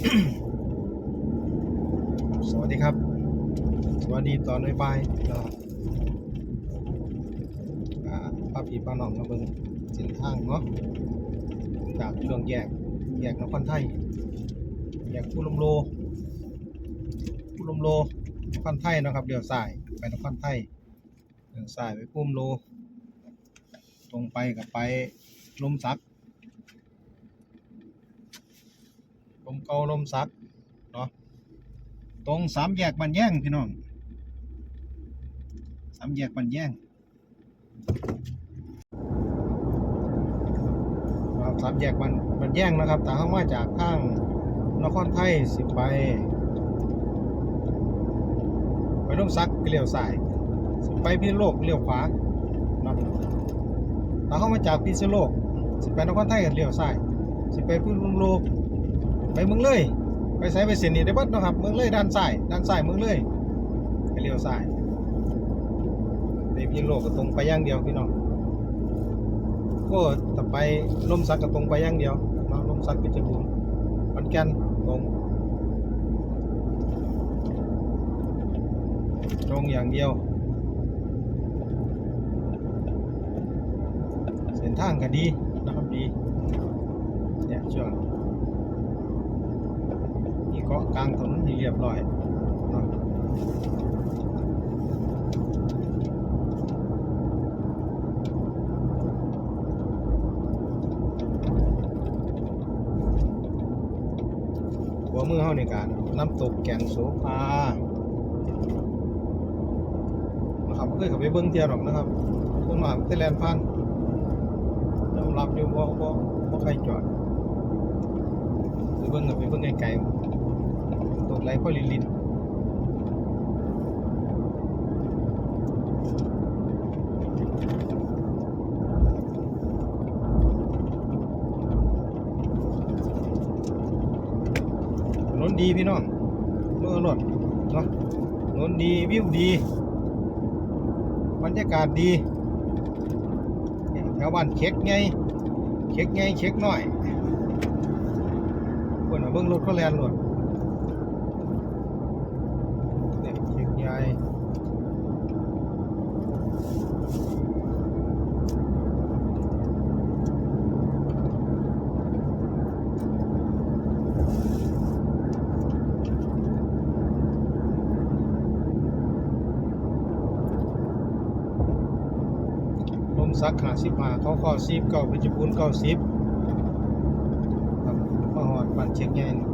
สวัสดีครับ สวัสดีตอนบ่ายๆนะครับป้าพี่ป้าน้องมาเบิ่งเส้นทางเนาะจากช่วงแยกแยกนครไทยแยกผู้ลมโลผู้ลมโลนครไทยนะครับเลี้ยวซ้ายไปนครไทยเลี้ยวซ้ายไปผู้ลมโล ตรงไปกับไปลมสักลม เกาลมสักเนาะตรงสามแยกบันแย่งพี่น้องสามแยกบันแย่งครับสามแยกบันบันแย่งนะครับแต่เข้ามาจากข้างนครไทยสิไป ไปลงซักก็เลี้ยวซ้ายสิไปพิษโลกเลี้ยวขวาเนาะถ้าเข้ามาจากพิษโลกสิไปนครไทยก็เลี้ยวซ้ายสิไปพิษณุโลก ไปเมืองเลย ไปใช้ไปเส้นนี้ได้บัดนะครับ เมืองเลยด้านซ้ายด้านซ้ายเมืองเลยไปเลี้ยวซ้ายไปพิษณุโลกก็ตรงไปย่างเดียวพี่น้องก็ถ้าไปลมสักก็ตรงไปย่างเดียวเนาะลมสักเพชรบูรณ์ขอนแก่นตรงตรงอย่างเดียว เส้นทางก็ดีนะครับดีเนี่ยช่วง เกาะกลางถนนที่เรียบร้อยหัวมือเฮาในการน้ำตกแก่งโสภานะครับเคยข้าไปเบิ้งเทียวหรอกนะครับส่วนมากแต่แลนพันยอมรับอยู่ว่าว่าว่าใครจอดหรือเบิ้งกับไปเบิ้งไกลๆ ตกไหลพ่อลินลินถนนดีพี่น้องเมื่อรถเนาะนนดีวิวดี บรรยากาศดีแถวบ้านเช็คไงเช็คไงเช็คหน่อยคนเอาเบิ้งรถเขาแลนรถเนี่ยเช็คใหญ่ล มซักหาสิบหาเขาข้อสิบเก้าเป็นจุบูนเก้าสิบครับมาหอดบ้านเช็คไงนี่นี่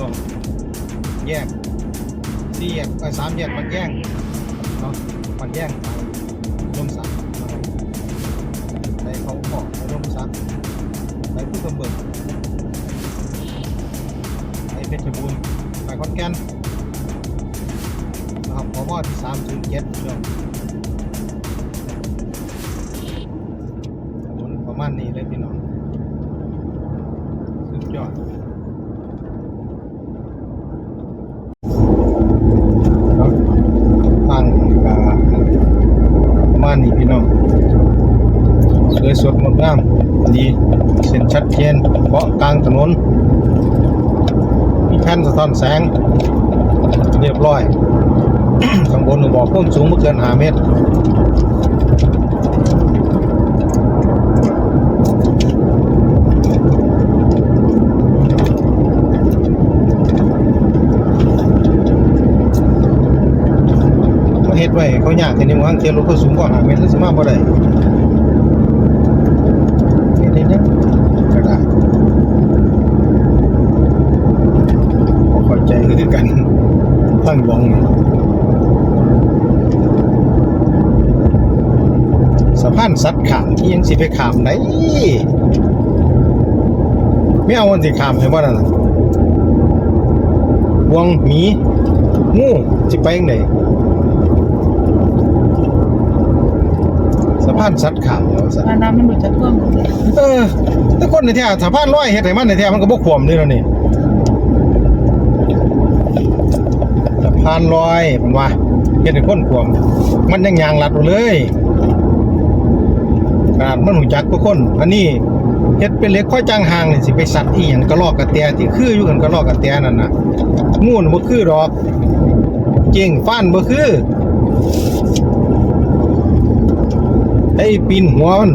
ช่วงแยกสี่แยกสามแยกมันแย่งเนาะมันแย่งไปลมสักนะครับไปเขาขอกไปลมสักไปผู้กำเบิดไปเพชรบูรณ์ไปขอนแก่นนะครับพมที่สามศูนย์เจ็ดช่วงถนนประมาณนี้เลยพี่น้องสุดยอดครับตั้งกาประมาณนี้พี่น้อง สดงดงามดีเส้นชัดเจนเกาะกลางถนน มีแผ่นสะท้อนแสง เรียบร้อย ข้างบนบอกความสูงไม่เกิน5เมตรเฮ็ดไว้เขายากแต่นี่มันเทียนรถเขาสูงกว่าหาเมตรแล้วสิมาบ่ได้ ตั้งวงนี่สะพานสัตว์ขามที่ยังสิไปขามไหนไม่เอาวันสิขามให้บ่นั่นน่ะวงหมีงูสิไปยังไงสะพานสัตว์ขามแล้วสัตว์ว่าน้ำมันหลุดจากท่วมหมดเลยเออแต่คนในแท้สะพานลอยเฮ็ดให้มันในแท้มันก็บ่ขวมนี่แล้วนี่สะ พานลอยผมว่าเฮ็ดให้คนขวม มันยังยางลัดเลยขนาดมันหูจักทุกคนอันนี้เฮ็ดเป็นเล็กข้อยจางหางนี่สิไปสัตว์อีหยังกระรอกกระแตที่คืออยู่กันกระรอกกระแตนั่นน่ะงูนบ่คือดอกเจงฟ้านบ่คือไอ้ปีนหัวมัน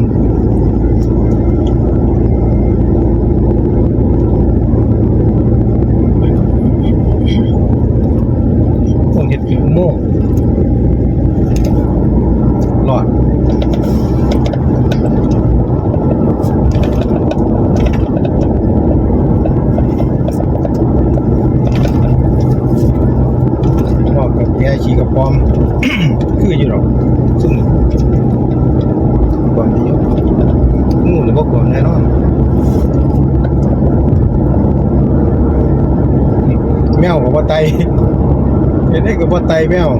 คงเห็ดผิวโม่งหลอดหลอดกับแกขี่กับปอม คืออยู่หรอกซึ่งความเดียว งูหรือว่าควมแน่นอนแมวกับว่าไตเห็นได้กับว่าไตแมวอ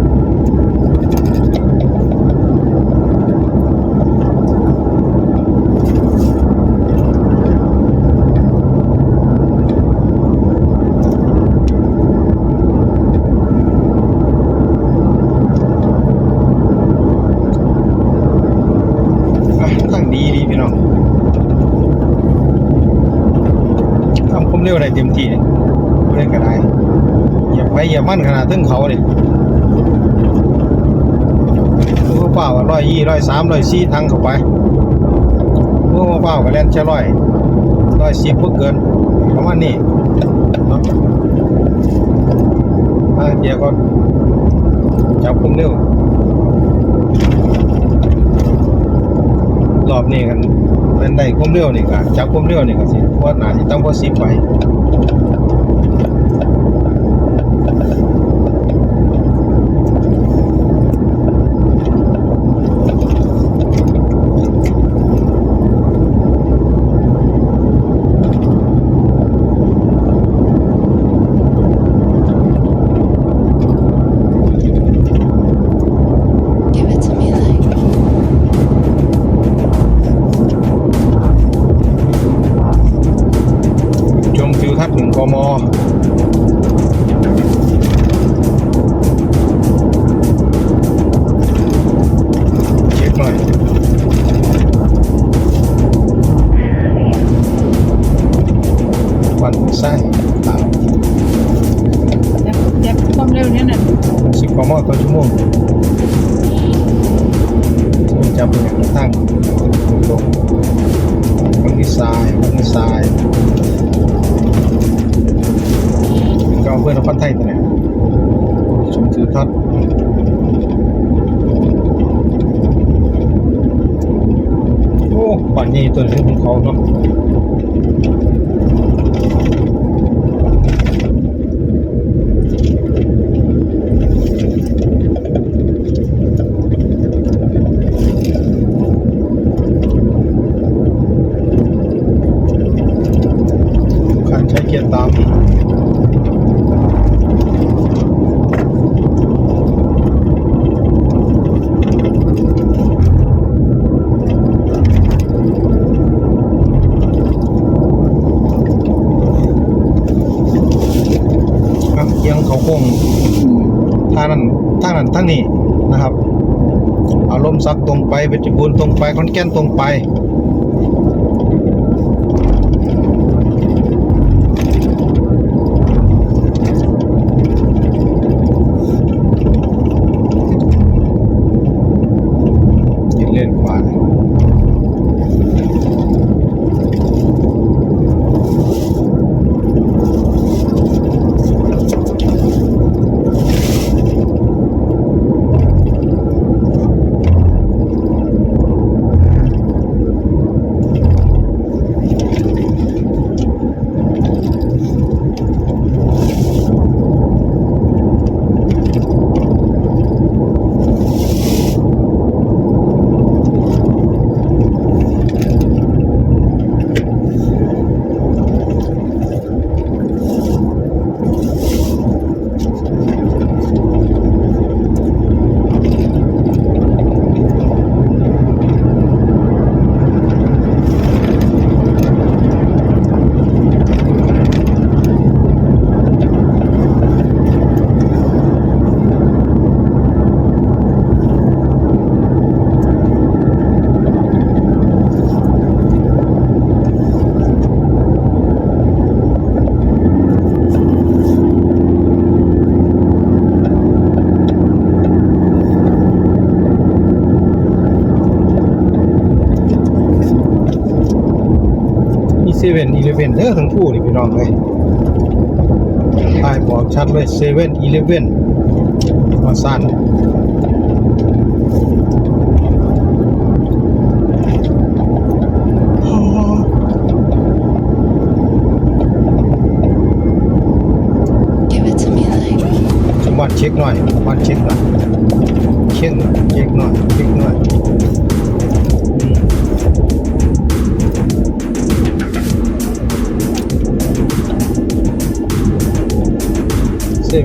ะตั้งดีดีพี่น้องทำค วามเร็วได้เต็มที่เนี่ยเล่นก็ได้อย่าไปอย่ามั่นขนาดถึงเขาเนี่ยรู้เปล่าร้อยยี่ร้อยสามร้อยสี่ทางเข้าไปรู้เปล่าก็เล่นแค่ร้อยร้อยสิบเพื่อเกินประมาณนี้เนาะบางเดียวก็จับคุมเร็วรอบนี้กัน เป็นได้คุมเร็วนี่ก็จากคุมเร็วนี่ก็สิเพราหนาที่ต้องพอสิบไป 1ทับ1กมเช็คหน่อยควันไส้ตามแจ็คความเร็วเนี่ยนะสิบกมต่อชั่วโมงจำเป็นตั้งตรงตรงมันมีทรายมันมีทราย อาเพื่อนครไทยตัวไหนชมทิวทัศน์โอ้ป่านนี้ตัวนี้ของเขาเนาะคันใช้เกียร์ตามอะเอียงเขาโค้งทางนั้นทา งนั้นทางนี้นะครับ อารมณ์ซักตรงไปเพชรบูลตรงไปคอนแกนตรงไป เว่นอีเลฟเว่นเด้อทั้งคู่นี่พี่น้องเลยป้ายบอกชัดเลยเซเว่นอีเลฟเว่นมาสั้น Give it to me like สมบัติเช็คหน่อยวันเช็คหน่อยเช็คหน่อยเช็คหน่อยเช็คหน่อย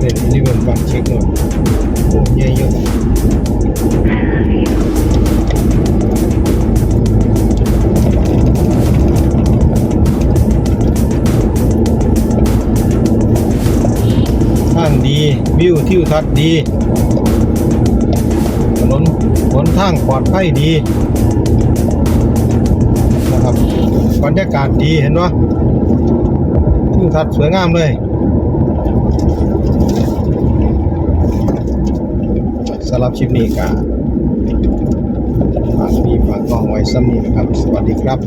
เซเว่นอีเลฟเว่นวันเช็คหน่อยโอ้ยใหญ่เยอะทางดี วิวทิวทัศน์ดีถนนหนทางปลอดภัยดีนะครับบรรยากาศดีเห็นไหมทิวทัศน์สวยงามเลย สำหรับคลิปนี้ก็ฝากพี่ฝากน้องไว้ซ้ำนี้นะครับ สวัสดีครับ